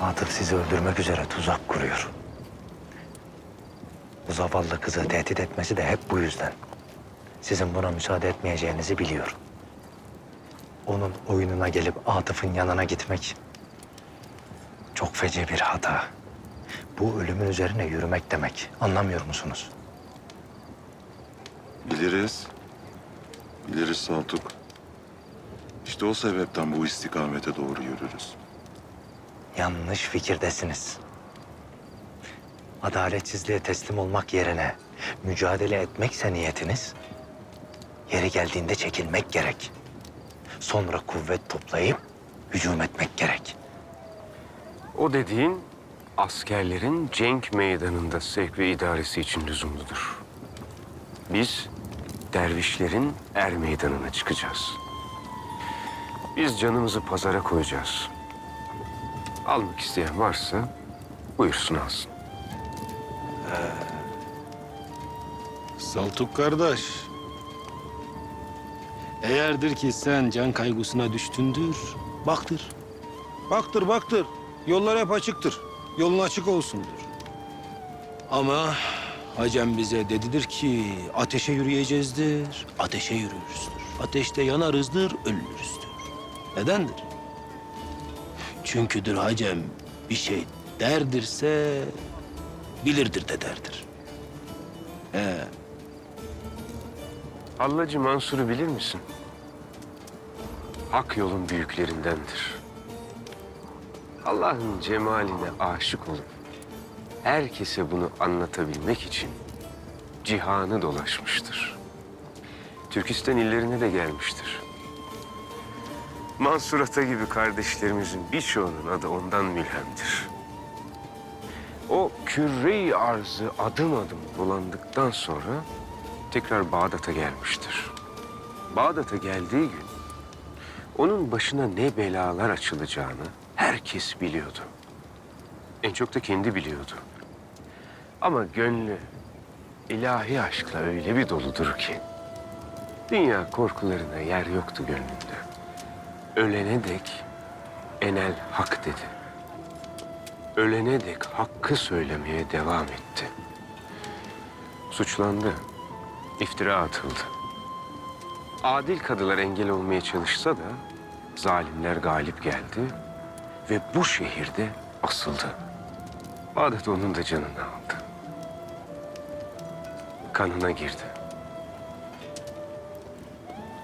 Atıf sizi öldürmek üzere tuzak kuruyor. Bu zavallı kızı tehdit etmesi de hep bu yüzden. Sizin buna müsaade etmeyeceğinizi biliyor. Onun oyununa gelip Atıf'ın yanına gitmek çok feci bir hata. Bu ölümün üzerine yürümek demek. Anlamıyor musunuz? Biliriz. Biliriz Saltuk. İşte o sebepten bu istikamete doğru yürürüz. Yanlış fikirdesiniz. Adaletsizliğe teslim olmak yerine mücadele etmekse niyetiniz, yeri geldiğinde çekilmek gerek. Sonra kuvvet toplayıp hücum etmek gerek. O dediğin askerlerin cenk meydanında sevk ve idaresi için lüzumludur. Biz dervişlerin er meydanına çıkacağız. Biz canımızı pazara koyacağız. Almak isteyen varsa buyursun alsın. Saltuk kardeş. Eğerdir ki sen can kaygısına düştündür, baktır. Baktır, baktır. Yollar hep açıktır. Yolun açık olsundur. Ama Hacem bize dedidir ki ateşe yürüyeceğizdir, ateşe yürürüzdür. Ateşte yanarızdır, ölürüzdür. Nedendir? Çünküdür Hacem bir şey derdirse bilirdir de derdir. He. Hallacı Mansur'u bilir misin? Hak yolun büyüklerindendir. Allah'ın cemaline aşık olup herkese bunu anlatabilmek için cihanı dolaşmıştır. Türkistan illerine de gelmiştir. Mansur Ata gibi kardeşlerimizin birçoğunun adı ondan mülhemdir. O küre-i arzı adım adım dolandıktan sonra tekrar Bağdat'a gelmiştir. Bağdat'a geldiği gün onun başına ne belalar açılacağını herkes biliyordu. En çok da kendi biliyordu. Ama gönlü ilahi aşkla öyle bir doludur ki dünya korkularına yer yoktu gönlünde. Ölene dek enel hak dedi. Ölene dek hakkı söylemeye devam etti. Suçlandı iftira atıldı. Adil kadılar engel olmaya çalışsa da zalimler galip geldi ve bu şehirde asıldı. Bağdat onun da canını aldı. Kanına girdi.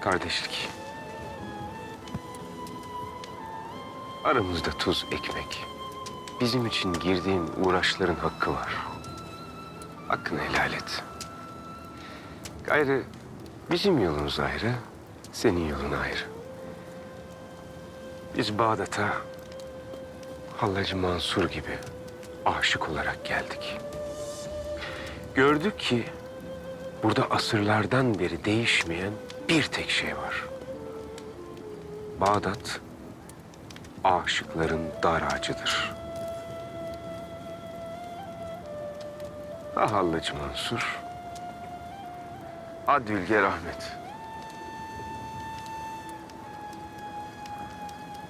Kardeşlik. Aramızda tuz ekmek. Bizim için girdiğin uğraşların hakkı var. Hakkını helal et. Gayrı bizim yolumuz ayrı, senin yolun ayrı. Biz Bağdat'a Hallacı Mansur gibi aşık olarak geldik. Gördük ki burada asırlardan beri değişmeyen bir tek şey var. Bağdat aşıkların dar ağacıdır. Ah Hallacı Mansur. Hadi Ülge rahmet.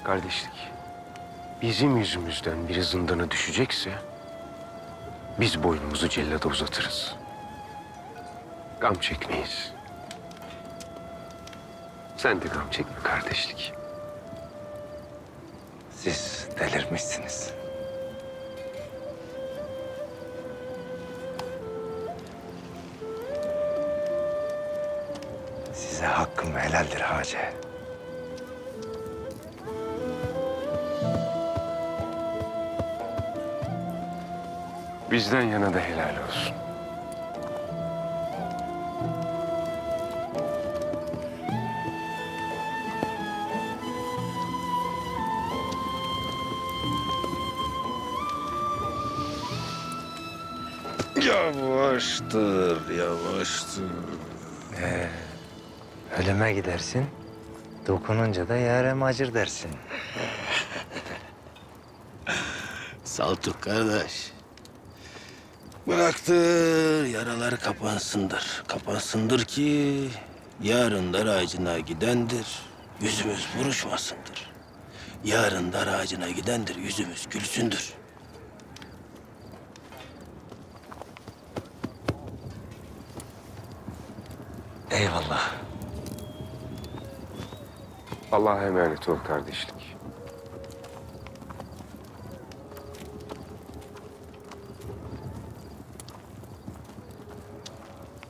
Kardeşlik. Bizim yüzümüzden biri zindana düşecekse... ...biz boynumuzu cellada uzatırız. Gam çekmeyiz. Sen de gam çekme kardeşlik. Siz delirmişsiniz. Size hakkım helaldir Hace. Bizden yana da helal olsun. Yavaştır, yavaştır. Ölüme gidersin. Dokununca da yarem acır dersin. Saltuk kardeş. Bıraktır, yaralar kapansındır. Kapansındır ki yarın dar ağacına gidendir. Yüzümüz buruşmasındır. Yarın dar ağacına gidendir, yüzümüz gülsündür. Eyvallah. Allah'a emanet ol kardeşlik.